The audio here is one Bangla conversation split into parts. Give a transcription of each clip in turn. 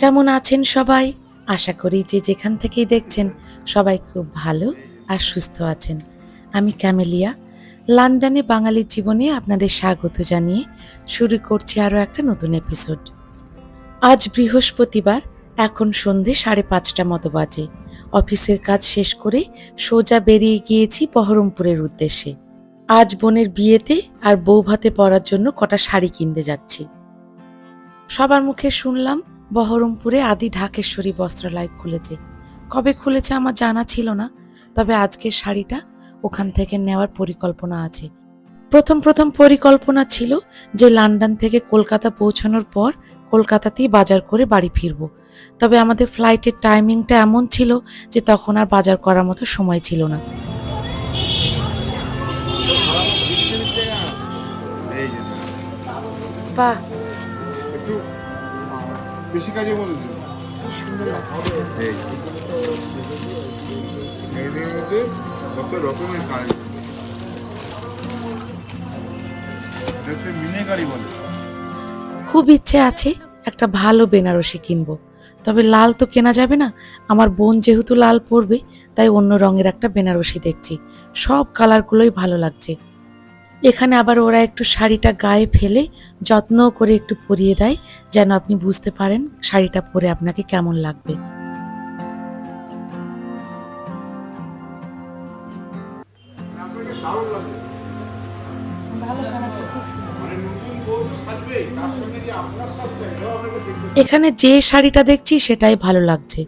কেমন আছেন সবাই? আশা করি যে যেখান থেকেই দেখছেন সবাই খুব ভালো আর সুস্থ আছেন। আমি ক্যামেলিয়া। লন্ডনে বাঙালির জীবনে আপনাদের স্বাগত জানিয়ে শুরু করছি আরও একটা নতুন এপিসোড আজ বৃহস্পতিবার, এখন সন্ধে সাড়ে পাঁচটা মতো বাজে। অফিসের কাজ শেষ করে সোজা বেরিয়ে গিয়েছি বহরমপুরের উদ্দেশ্যে। আজ বোনের বিয়েতে আর বউ ভাতে পরার জন্য কটা শাড়ি কিনতে যাচ্ছি। সবার মুখে শুনলাম বহরমপুরে আদি ঢাকেশ্বরী বস্ত্রালয় খুলেছে। কবে খুলেছে আমার জানা ছিল না, তবে আজকের শাড়িটা ওখান থেকে নেওয়ার পরিকল্পনা আছে। প্রথম প্রথম পরিকল্পনা ছিল যে লন্ডন থেকে কলকাতা পৌঁছানোর পর কলকাতাতেই বাজার করে বাড়ি ফিরব। তবে আমাদের ফ্লাইটের টাইমিংটা এমন ছিল যে তখন আর বাজার করার মতো সময় ছিল না। বাহ! বেশি কাজে মধ্যে দিন। কত রকমের কাজ। বলে। খুব ইচ্ছে আছে একটা ভালো বেনারসি কিনবো। তবে লাল তো কেনা যাবে না। আমার বোন যেহেতু লাল পরবে, তাই অন্য রঙের একটা বেনারসি দেখছি। সব কালারগুলোই ভালো লাগছে। এখানে আবার ওরা একটু শাড়িটা গায়ে ফেলে যত্ন করে একটু পরিয়ে দেয়, যেন আপনি বুঝতে পারেন শাড়িটা পরে আপনাকে কেমন লাগবে। এখানে যে শাড়িটা দেখছি সেটাই ভালো লাগছে।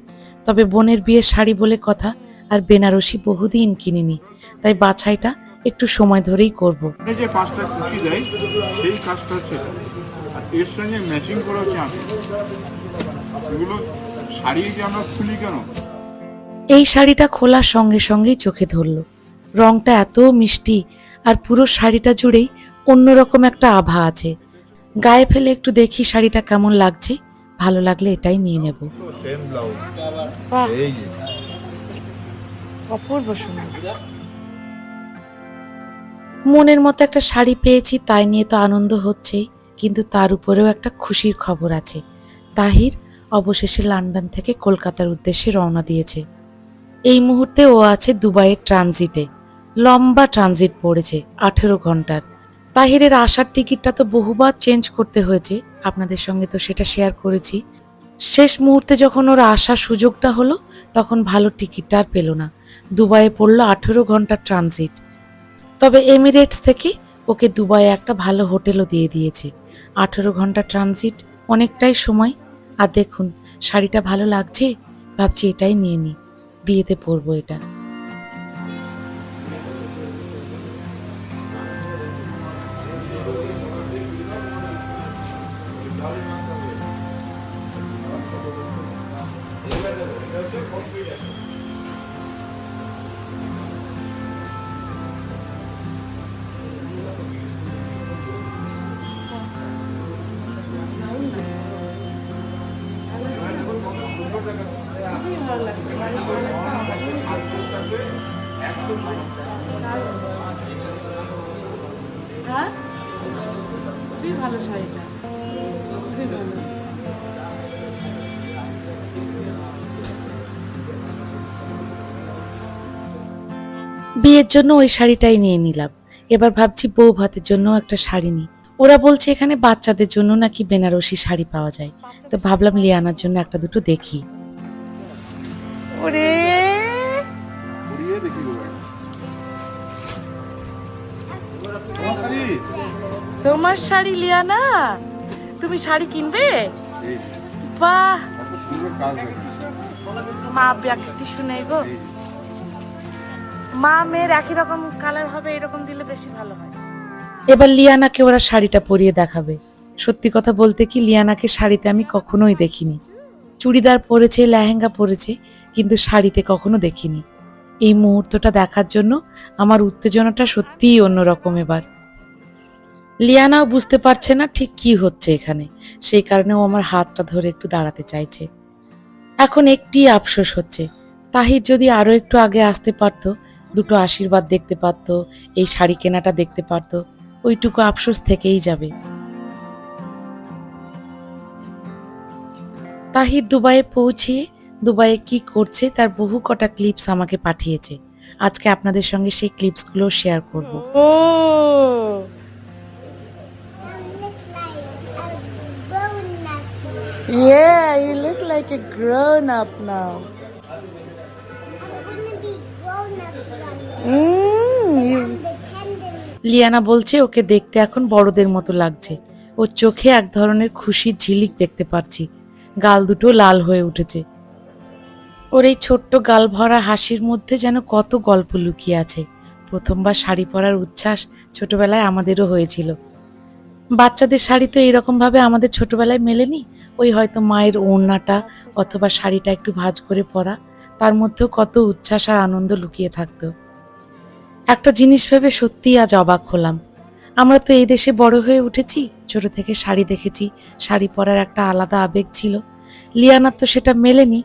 তবে বোনের বিয়ের শাড়ি বলে কথা, আর বেনারসি বহুদিন কিনিনি, তাই বাছাইটা একটু সময় ধরেই করব। যে পাঁচটা কুচি দেয় সেই কাজটা হচ্ছে আর এর সঙ্গে ম্যাচিং করা হচ্ছে আঁচল এগুলো শাড়ি যে আমরা খুলি কেন? এই শাড়িটা খোলার সঙ্গে সঙ্গেই চোখে ধরল। রংটা এত মিষ্টি আর পুরো শাড়িটা জুড়েই অন্যরকম একটা আভা আছে। গায়ে ফেলে একটু দেখি শাড়িটা কেমন লাগছে। ভালো লাগলে এটাই নিয়ে নেব। অপূর্ব সুন্দর। মনের মতো একটা শাড়ি পেয়েছি, তাই নিয়ে তো আনন্দ হচ্ছেই কিন্তু তার উপরেও একটা খুশির খবর আছে। তাহির অবশেষে লন্ডন থেকে কলকাতার উদ্দেশ্যে রওনা দিয়েছে। এই মুহূর্তে ও আছে দুবাইয়ের ট্রানজিটে। লম্বা ট্রানজিট পড়েছে, আঠেরো ঘণ্টার। তাহিরের আসার টিকিটটা তো বহুবার চেঞ্জ করতে হয়েছে। আপনাদের সঙ্গে তো সেটা শেয়ার করেছি। শেষ মুহূর্তে যখন ওর আসার সুযোগটা হলো, তখন ভালো টিকিটটা আর পেল না। দুবাইয়ে পড়ল আঠেরো ঘণ্টার ট্রানজিট। তবে এমিরেটস থেকে ওকে দুবাইয়ে একটা ভালো হোটেলও দিয়ে দিয়েছে। আঠেরো ঘণ্টা ট্রানজিট, অনেকটাই সময়। আর দেখুন, শাড়িটা ভালো লাগছে? ভাবছি এটাই নিয়ে নিই। বিয়েতে পরবো এটা। ভালো শাড়িটা খুবই ভালো। বিয়ের জন্য ওই শাড়িটাই নিয়ে নিলাম। এবার ভাবছি বউ ভাতের জন্য একটা শাড়ি নিই। ওরা বলছে এখানে বাচ্চাদের জন্য নাকি বেনারসি শাড়ি পাওয়া যায়। তো ভাবলাম লিয়ানার জন্য একটা দুটো দেখি। ওরে! তোমার শাড়ি লিয়ানা। তুমি শাড়ি কিনবে? বাহ। কত সুন্দর কাজ দেখো। মা ব্যাগটি শুনে গো। মা মেয়ের একই রকম কালার হবে এরকম দিলে বেশি ভালো হয়। এবার লিয়ানাকে ওরা শাড়িটা পরিয়ে দেখাবে। সত্যি কথা বলতে কি লিয়ানাকে শাড়িতে আমি কখনোই দেখিনি। চুড়িদার পরেছে লেহেঙ্গা পরেছে কিন্তু শাড়িতে কখনো দেখিনি। এই মুহূর্তটা দেখার জন্য আমার উত্তেজনাটা সত্যিই অন্যরকম এবার। লিয়ানাও বুঝতে পারছে না ঠিক কি হচ্ছে এখানে। সেই কারণে ও আমার হাতটা ধরে একটু দাঁড়াতে চাইছে। এখন একটি আফসোস হচ্ছে। তাহির যদি আরও একটু আগে আসতে পারতো, দুটো আশীর্বাদ দেখতে পারতো, এই শাড়ি কেনাটা দেখতে পারতো, ওইটুকু আফসোস থেকেই যাবে। তাহির দুবাইয়ে পৌঁছিয়ে দুবাইয়ে কি করছে, তার বহু কটা ক্লিপস আমাকে পাঠিয়েছে। আজকে আপনাদের সঙ্গে সেই ক্লিপসগুলো শেয়ার করব। Yeah, you look like a grown up now. Mm, Liana বলছে ওকে দেখতে এখন বড়দের মতো লাগছে। ওর চোখে এক ধরনের খুশির ঝিলিক দেখতে পাচ্ছি। গাল দুটো লাল হয়ে উঠেছে। ওর এই ছোট্ট গাল ভরা হাসির মধ্যে যেন কত গল্প লুকিয়ে আছে। প্রথমবার শাড়ি পরার উচ্ছ্বাস ছোটবেলায় আমাদেরও হয়েছিল। বাচ্চাদের শাড়ি তো এরকম ভাবে আমাদের ছোটবেলায় মেলেনি। ওই হয়তো মায়ের ওড়নাটা অথবা শাড়িটা একটু ভাজ করে পরা, তার মধ্যেও কত উচ্ছ্বাস আর আনন্দ লুকিয়ে থাকতো। একটা জিনিস ভেবে সত্যিই আজ অবাক হলাম। আমরা তো এই দেশে বড় হয়ে উঠেছি, ছোট থেকে শাড়ি দেখেছি, শাড়ি পরার একটা আলাদা আবেগ ছিল। লিয়ানার তো সেটা মেলেনি,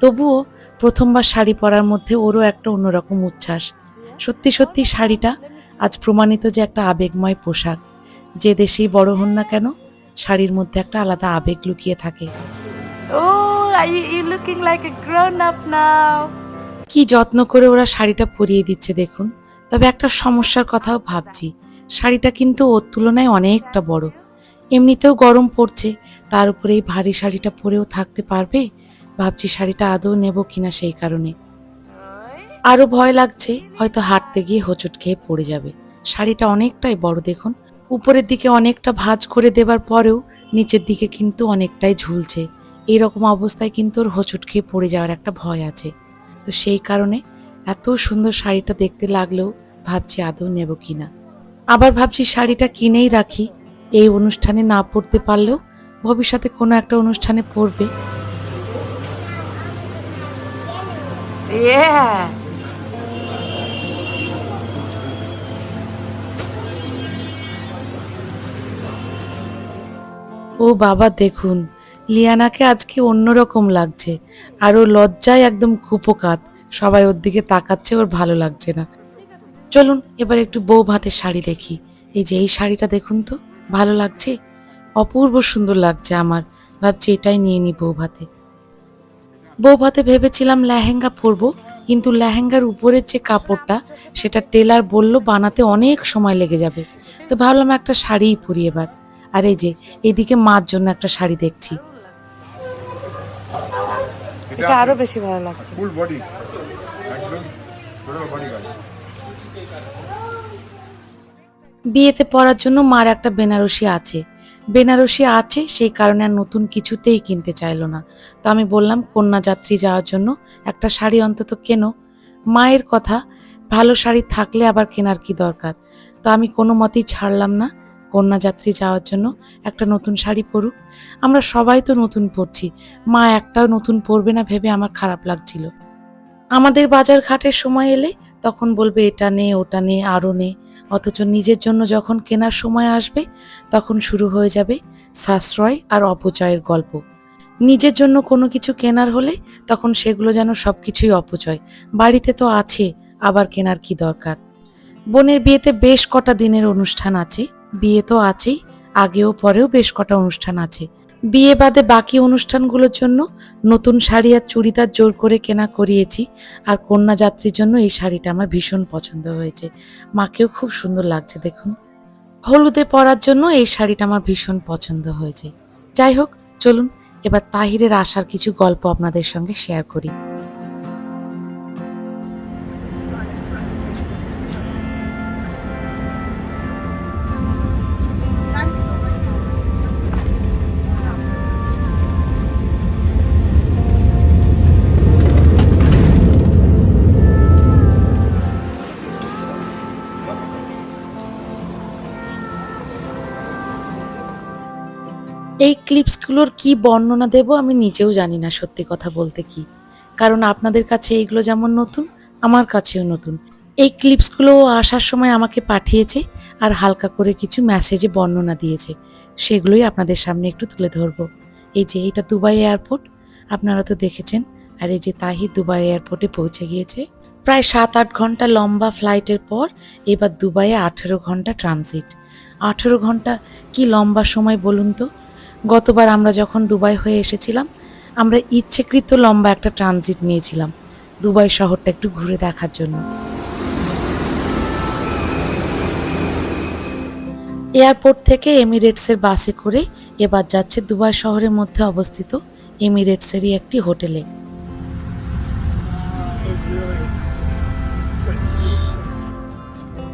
তবুও প্রথমবার শাড়ি পরার মধ্যে ওরও একটা অন্যরকম উচ্ছ্বাস। সত্যি সত্যি শাড়িটা আজ প্রমাণিত যে একটা আবেগময় পোশাক। যে দেশেই বড় হন না কেন শাড়ির মধ্যে একটা আলাদা আবেগ লুকিয়ে থাকে। like a grown up কি যত্ন করে ওরা শাড়িটা পরিয়ে দিচ্ছে দেখুন। তবে একটা সমস্যার কথাও ভাবছি। শাড়িটা কিন্তু ওর তুলনায় অনেকটা বড়। এমনিতেও গরম পড়ছে তার উপরে এই ভারী শাড়িটা পরেও থাকতে পারবে? ভাবছি শাড়িটা আদৌ নেব কিনা সেই কারণে। আরও ভয় লাগছে হয়তো হাঁটতে গিয়ে হোঁচট খেয়ে পড়ে যাবে। শাড়িটা অনেকটাই বড় দেখুন উপরের দিকে অনেকটা ভাঁজ করে দেবার পরেও নিচের দিকে কিন্তু অনেকটাই ঝুলছে। এইরকম অবস্থায় কিন্তু ওর হোঁচট খেয়ে পড়ে যাওয়ার একটা ভয় আছে। তো সেই কারণে এত সুন্দর শাড়িটা দেখতে লাগলেও ভাবছি আদৌ নেব কিনা। আবার ভাবছি শাড়িটা কিনেই রাখি। এই অনুষ্ঠানে না পরতে পারলেও ভবিষ্যতে কোনো একটা অনুষ্ঠানে পরবে Yeah. ও বাবা দেখুন, লিয়ানাকে আজকে অন্যরকম লাগছে, আর ও লজ্জায় একদম কুপোকাত, সবাই ওর দিকে তাকাচ্ছে, ওর ভালো লাগছে না। চলুন, এবার একটু বউ ভাতের শাড়ি দেখি। এই যে এই শাড়িটা দেখুন তো, ভালো লাগছে? অপূর্ব সুন্দর লাগছে আমার, ভাবছি এটাই নিয়ে নি বউ ভাতে। বউ ভাতে ভেবেছিলাম লেহেঙ্গা পরবো, কিন্তু লেহেঙ্গার উপরের যে কাপড়টা, সেটা টেলার বলল বানাতে অনেক সময় লেগে যাবে। তো ভাবলাম একটা শাড়িই পরি এবার। আর এই যে এইদিকে মার জন্য একটা শাড়ি দেখছি। এটা আরও বেশি ভালো লাগছে। ফুল বডি একদম পুরো বডি বিয়েতে পরার জন্য মার একটা বেনারসি আছে। বেনারসি আছে সেই কারণে আর নতুন কিছুতেই কিনতে চাইলো না। তো আমি বললাম কন্যাযাত্রী যাওয়ার জন্য একটা শাড়ি অন্তত কেনো। মায়ের কথা ভালো শাড়ি থাকলে আবার কেনার কি দরকার? তো আমি কোনো মতেই ছাড়লাম না। কন্যাযাত্রী যাওয়ার জন্য একটা নতুন শাড়ি পরুক। আমরা সবাই তো নতুন পরছি। মা একটাও নতুন পরবে না ভেবে আমার খারাপ লাগছিল। আমাদের বাজার ঘাটের সময় এলে তখন বলবে, এটা নে, ওটা নে আরও নে। অথচ নিজের জন্য যখন কেনার সময় আসবে, তখন শুরু হয়ে যাবে সাশ্রয় আর অপচয়ের গল্প। নিজের জন্য কোনো কিছু কেনার হলে তখন সেগুলো যেন সব কিছুই অপচয়। বাড়িতে তো আছে, আবার কেনার কি দরকার? বোনের বিয়েতে বেশ কটা দিনের অনুষ্ঠান আছে। বিয়ে তো আছেই, আগেও পরেও বেশ কটা অনুষ্ঠান আছে। বিয়ে বাদে বাকি অনুষ্ঠানগুলোর জন্য নতুন শাড়ি আর চুড়িদার জোর করে কেনা করিয়েছি, আর কন্যা যাত্রীর জন্য এই শাড়িটা আমার ভীষণ পছন্দ হয়েছে। মাকেও খুব সুন্দর লাগছে, দেখুন। হলুদে পরার জন্য এই শাড়িটা আমার ভীষণ পছন্দ হয়েছে। যাই হোক, চলুন, এবার তাহিরের আসার কিছু গল্প আপনাদের সঙ্গে শেয়ার করি। ক্লিপসগুলোর কি বর্ণনা দেব আমি নিজেও জানি না সত্যি কথা বলতে কি। কারণ আপনাদের কাছে এইগুলো যেমন নতুন, আমার কাছেও নতুন। এই ক্লিপসগুলো আসার সময় আমাকে পাঠিয়েছে আর হালকা করে কিছু মেসেজে বর্ণনা দিয়েছে। সেগুলোই আপনাদের সামনে একটু তুলে ধরবো। এই যে এটা দুবাই এয়ারপোর্ট, আপনারা তো দেখেছেন। আর এই যে তাহির দুবাই এয়ারপোর্টে পৌঁছে গিয়েছে। প্রায় সাত আট ঘণ্টা লম্বা ফ্লাইটের পর এবার দুবাইয়ে আঠেরো ঘণ্টা ট্রানজিট। আঠেরো ঘণ্টা কি লম্বা সময় বলুন তো? গতবার আমরা যখন দুবাই হয়ে এসেছিলাম, আমরা ইচ্ছেকৃত লম্বা একটা ট্রানজিট নিয়েছিলাম, দুবাই শহরটা একটু ঘুরে দেখার জন্য। এয়ারপোর্ট থেকে এমিরেটসের বাসে করে এবার যাচ্ছে দুবাই শহরের মধ্যে অবস্থিত এমিরেটসেরই একটি হোটেলে।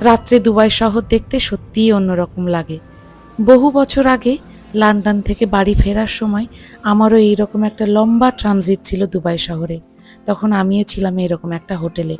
রাত্রে দুবাই শহর দেখতে সত্যিই অন্যরকম লাগে। বহু বছর আগে লন্ডন থেকে বাড়ি ফেরার সময় আমারও এইরকম একটা লম্বা ট্রানজিট ছিল দুবাই শহরে। তখন আমিও ছিলাম এরকম একটা হোটেলে।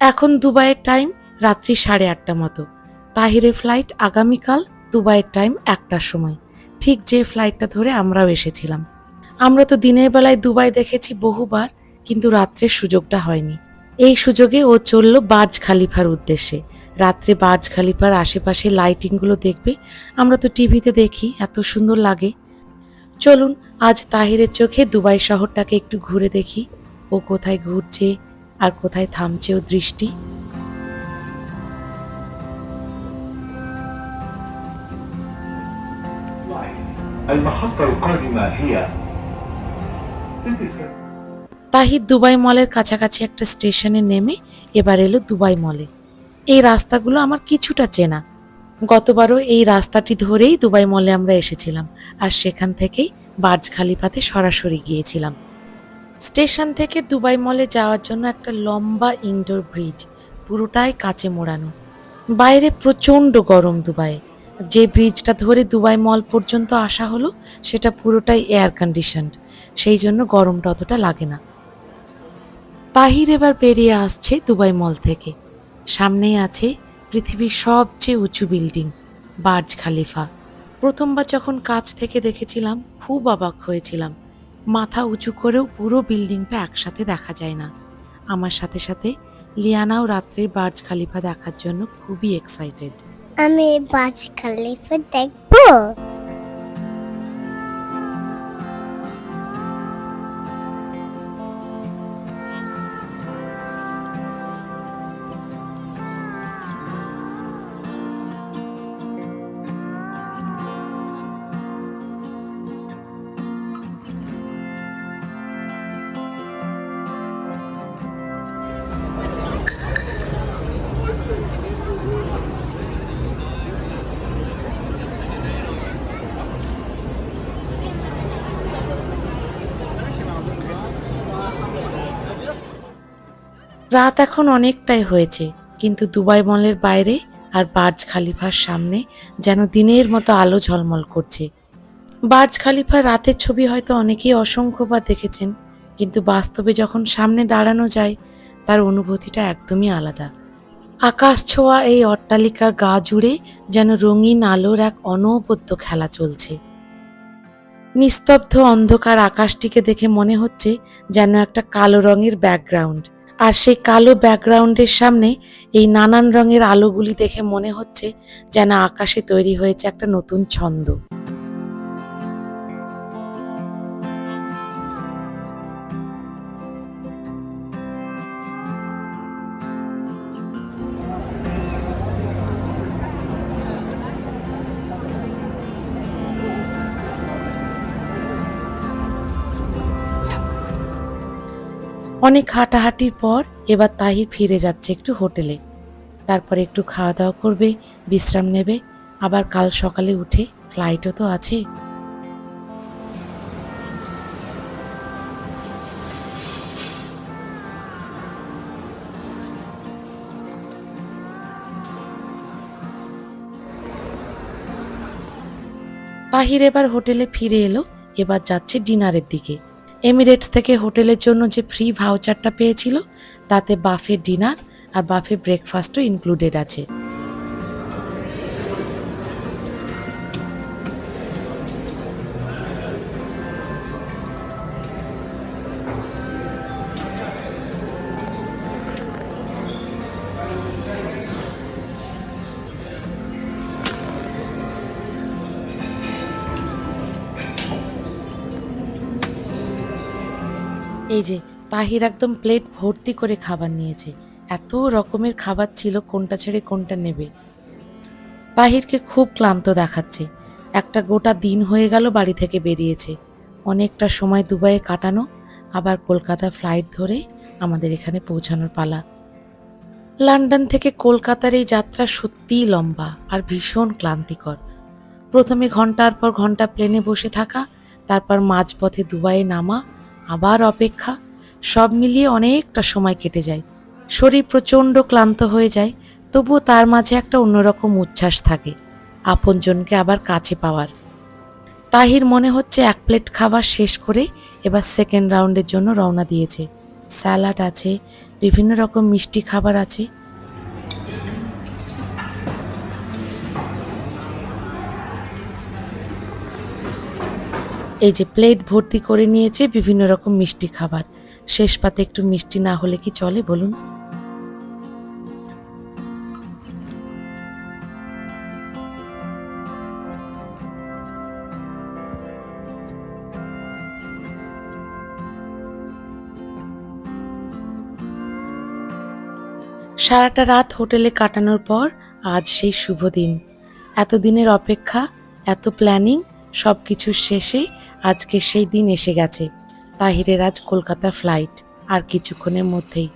এখন দুবাইয়ের টাইম রাত্রি সাড়ে আটটা মতো। তাহিরের ফ্লাইট আগামীকাল দুবাইয়ের টাইম একটার সময়। ঠিক যে ফ্লাইটটা ধরে আমরাও এসেছিলাম। আমরা তো দিনের বেলায় দুবাই দেখেছি বহুবার, কিন্তু রাত্রের সুযোগটা হয়নি। এই সুযোগে ও চলল বার্জ খালিফার উদ্দেশ্যে। রাত্রে বার্জ খালিফার আশেপাশে লাইটিংগুলো দেখবে। আমরা তো টিভিতে দেখি, এত সুন্দর লাগে। চলুন, আজ তাহিরের চোখে দুবাই শহরটাকে একটু ঘুরে দেখি। ও কোথায় ঘুরছে আর কোথায় থামছে ও দৃষ্টি? তাহিদ দুবাই মলের কাছাকাছি একটা স্টেশনে নেমে এবার এলো দুবাই মলে। এই রাস্তাগুলো আমার কিছুটা চেনা। গতবারও এই রাস্তাটি ধরেই দুবাই মলে আমরা এসেছিলাম, আর সেখান থেকেই বার্জ খালিপাতে সরাসরি গিয়েছিলাম। স্টেশন থেকে দুবাই মলে যাওয়ার জন্য একটা লম্বা ইনডোর ব্রিজ পুরোটাই কাচে মোড়ানো। বাইরে প্রচণ্ড গরম দুবাই যে ব্রিজটা ধরে দুবাই মল পর্যন্ত আসা হলো, সেটা পুরোটাই এয়ার কন্ডিশনড সেই জন্য গরমটা অতটা লাগে না। তাহির এবার বেরিয়ে আসছে দুবাই মল থেকে। সামনেই আছে পৃথিবীর সবচেয়ে উঁচু বিল্ডিং বার্জ খালিফা। প্রথমবার যখন কাছ থেকে দেখেছিলাম, খুব অবাক হয়েছিলাম। মাথা উঁচু করেও পুরো বিল্ডিংটা একসাথে দেখা যায় না। আমার সাথে সাথে লিয়ানাও রাত্রির বার্জ খালিফা দেখার জন্য খুবই এক্সাইটেড আমি বার্জ খালিফা দেখব? রাত এখন অনেকটাই হয়েছে, কিন্তু দুবাই মলের বাইরে আর বার্জ খালিফার সামনে যেন দিনের মতো আলো ঝলমল করছে। বার্জ খালিফার রাতের ছবি হয়তো অনেকেই অসংখ্যবার দেখেছেন, কিন্তু বাস্তবে যখন সামনে দাঁড়ানো যায়, তার অনুভূতিটা একদমই আলাদা। আকাশ ছোঁয়া এই অট্টালিকার গা জুড়ে যেন রঙিন আলোর এক অনবদ্য খেলা চলছে। নিস্তব্ধ অন্ধকার আকাশটিকে দেখে মনে হচ্ছে যেন একটা কালো রঙের ব্যাকগ্রাউন্ড। আর সেই কালো ব্যাকগ্রাউন্ডের সামনে এই নানান রঙের আলোগুলি দেখে মনে হচ্ছে যেন আকাশে তৈরি হয়েছে একটা নতুন ছন্দ। অনেক হাঁটাহাঁটির পর এবার তাহির ফিরে যাচ্ছে একটু হোটেলে। তারপরে একটু খাওয়া দাওয়া করবে, বিশ্রাম নেবে, আবার কাল সকালে উঠে ফ্লাইটও তো আছে। তাহির এবার হোটেলে ফিরে এলো, এবার যাচ্ছে ডিনারের দিকে। এমিরেটস থেকে হোটেলের জন্য যে ফ্রি ভাউচারটা পেয়েছিল, তাতে বাফে ডিনার আর বাফে ব্রেকফাস্টও ইনক্লুডেড আছে। এই যে, তাহির একদম প্লেট ভর্তি করে খাবার নিয়েছে। এত রকমের খাবার ছিল, কোনটা ছেড়ে কোনটা নেবে। তাহিরকে খুব ক্লান্ত দেখাচ্ছে। একটা গোটা দিন হয়ে গেল বাড়ি থেকে বেরিয়েছে। অনেকটা সময় দুবাইয়ে কাটানো, আবার কলকাতা ফ্লাইট ধরে আমাদের এখানে পৌঁছানোর পালা। লন্ডন থেকে কলকাতার এই যাত্রা সত্যিই লম্বা আর ভীষণ ক্লান্তিকর। প্রথমে ঘণ্টার পর ঘণ্টা প্লেনে বসে থাকা, তারপর মাঝপথে দুবাইয়ে নামা আবার অপেক্ষা। সব মিলিয়ে অনেকটা সময় কেটে যায়। শরীর প্রচণ্ড ক্লান্ত হয়ে যায়, তবুও তার মাঝে একটা অন্যরকম উচ্ছ্বাস থাকে, আপনজনকে আবার কাছে পাওয়ার। তাহির মনে হচ্ছে এক প্লেট খাবার শেষ করে এবার সেকেন্ড রাউন্ডের জন্য রওনা দিয়েছে। স্যালাড আছে, বিভিন্ন রকম মিষ্টি খাবার আছে এই যে প্লেট ভর্তি করে নিয়েছে বিভিন্ন রকম মিষ্টি খাবার। শেষ পাতে একটু মিষ্টি না হলে কি চলে বলুন? সারাটা রাত হোটেলে কাটানোর পর আজ সেই শুভ দিন। এতদিনের অপেক্ষা, এত প্ল্যানিং সব কিছুর শেষে আজকে সেই দিন এসে গেছে। তাহিরের আজ কলকাতা ফ্লাইট আর কিছুক্ষণের মধ্যেই।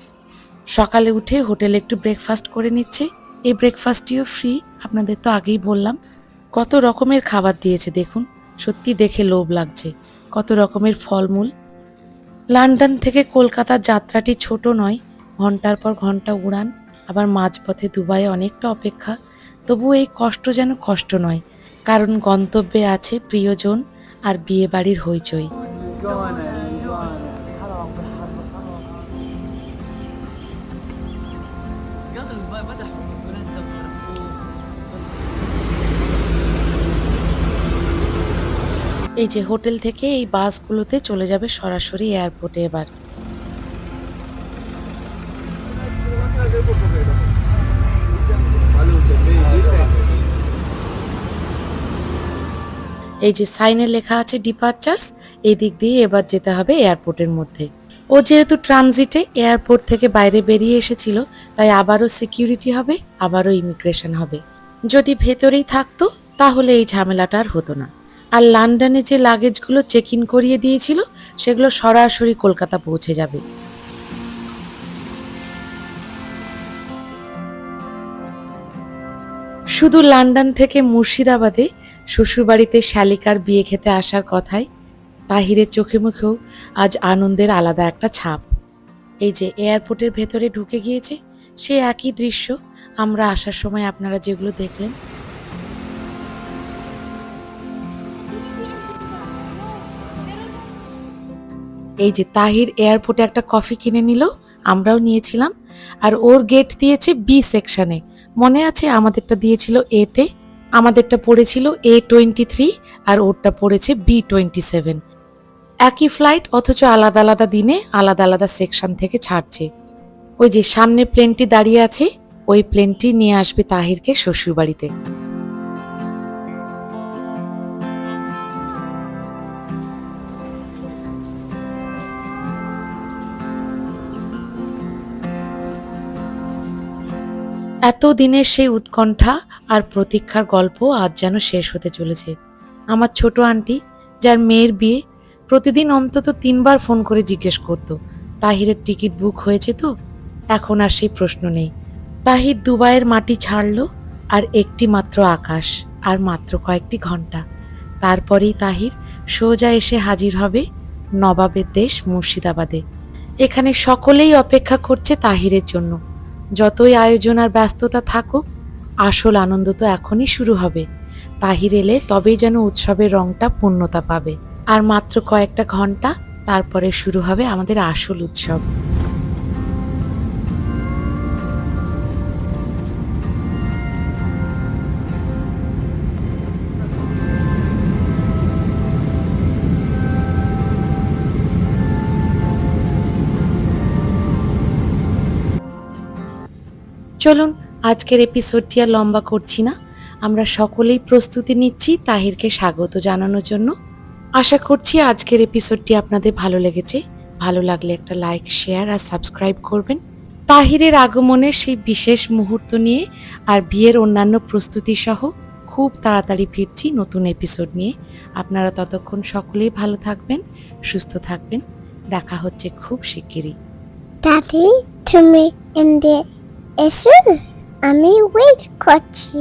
সকালে উঠে হোটেলে একটু ব্রেকফাস্ট করে নিচ্ছে। এই ব্রেকফাস্টটিও ফ্রি আপনাদের তো আগেই বললাম। কত রকমের খাবার দিয়েছে দেখুন। সত্যি দেখে লোভ লাগছে। কত রকমের ফলমূল। লন্ডন থেকে কলকাতার যাত্রাটি ছোট নয়, ঘণ্টার পর ঘণ্টা উড়ান। আবার মাঝপথে দুবাইয়ে অনেকটা অপেক্ষা। তবু এই কষ্ট যেন কষ্ট নয়। কারণ গন্তব্যে আছে প্রিয়জন। আর বিয়ে বাড়ির হইচই। এই যে হোটেল থেকে এই বাসগুলোতে চলে যাবে সরাসরি এয়ারপোর্টে এবার। এই যে সাইনে লেখা আছে ডিপার্চার্স, এই দিক দিয়ে এবার যেতে হবে এয়ারপোর্টের মধ্যে। ও যেহেতু ট্রানজিটে এয়ারপোর্ট থেকে বাইরে বেরিয়ে এসেছিল, তাই আবারও সিকিউরিটি হবে, আবারও ইমিগ্রেশন হবে। যদি ভেতরেই থাকতো, তাহলে এই ঝামেলাটা আর হতো না। আর লন্ডনে যে লাগেজগুলো চেক ইন করিয়ে দিয়েছিল, সেগুলো সরাসরি কলকাতা পৌঁছে যাবে। শুধু লন্ডন থেকে মুর্শিদাবাদে শ্বশুরবাড়িতে শালিকার বিয়ে খেতে আসার কথায় তাহিরের চোখে মুখেও আজ আনন্দের আলাদা একটা ছাপ। এই যে এয়ারপোর্টের ভেতরে ঢুকে গিয়েছে, সে একই দৃশ্য আমরা আসার সময় আপনারা যেগুলো দেখলেন। এই যে তাহির এয়ারপোর্টে একটা কফি কিনে নিল, আমরাও নিয়েছিলাম, আর ওর গেট দিয়েছে বি সেকশনে। মনে আছে আমাদেরটা দিয়েছিল এতে আমাদেরটা পড়েছিল এ টোয়েন্টি থ্রি আর ওরটা পড়েছে বি টোয়েন্টি সেভেন একই ফ্লাইট অথচ আলাদা আলাদা দিনে, আলাদা আলাদা সেকশন থেকে ছাড়ছে। ওই যে সামনে প্লেনটি দাঁড়িয়ে আছে, ওই প্লেনটি নিয়ে আসবে তাহিরকে শ্বশুরবাড়িতে। এত দিনের সেই উৎকণ্ঠা আর প্রতীক্ষার গল্প আজ যেন শেষ হতে চলেছে। আমার ছোট আন্টি, যার মেয়ের বিয়ে প্রতিদিন অন্তত তিনবার ফোন করে জিজ্ঞেস করত, তাহিরের টিকিট বুক হয়েছে তো? এখন আর সেই প্রশ্ন নেই। তাহির দুবাইয়ের মাটি ছাড়ল আর একটি মাত্র আকাশ আর মাত্র কয়েকটি ঘণ্টা তারপরেই তাহির সোজা এসে হাজির হবে নবাবের দেশ মুর্শিদাবাদে। এখানে সকলেই অপেক্ষা করছে তাহিরের জন্য। যতই আয়োজন আর ব্যস্ততা থাকুক, আসল আনন্দ তো এখনই শুরু হবে। তাহির এলে তবেই যেন উৎসবের রংটা পূর্ণতা পাবে। আর মাত্র কয়েকটা ঘণ্টা তারপরে শুরু হবে আমাদের আসল উৎসব। চলুন আজকের এপিসোডটি আর লম্বা করছি না। আমরা সকলেই প্রস্তুতি নিচ্ছি তাহিরকে স্বাগত জানানোর জন্য। আশা করছি আজকের এপিসোডটি আপনাদের ভালো লেগেছে। ভালো লাগলে একটা লাইক শেয়ার আর সাবস্ক্রাইব করবেন। তাহিরের আগমনের সেই বিশেষ মুহূর্ত নিয়ে আর বিয়ের অন্যান্য প্রস্তুতি সহ খুব তাড়াতাড়ি ফিরছি নতুন এপিসোড নিয়ে। আপনারা ততক্ষণ সকলেই ভালো থাকবেন সুস্থ থাকবেন। দেখা হচ্ছে খুব শিগগিরই। Daddy, এসো আমি ওয়েট করছি।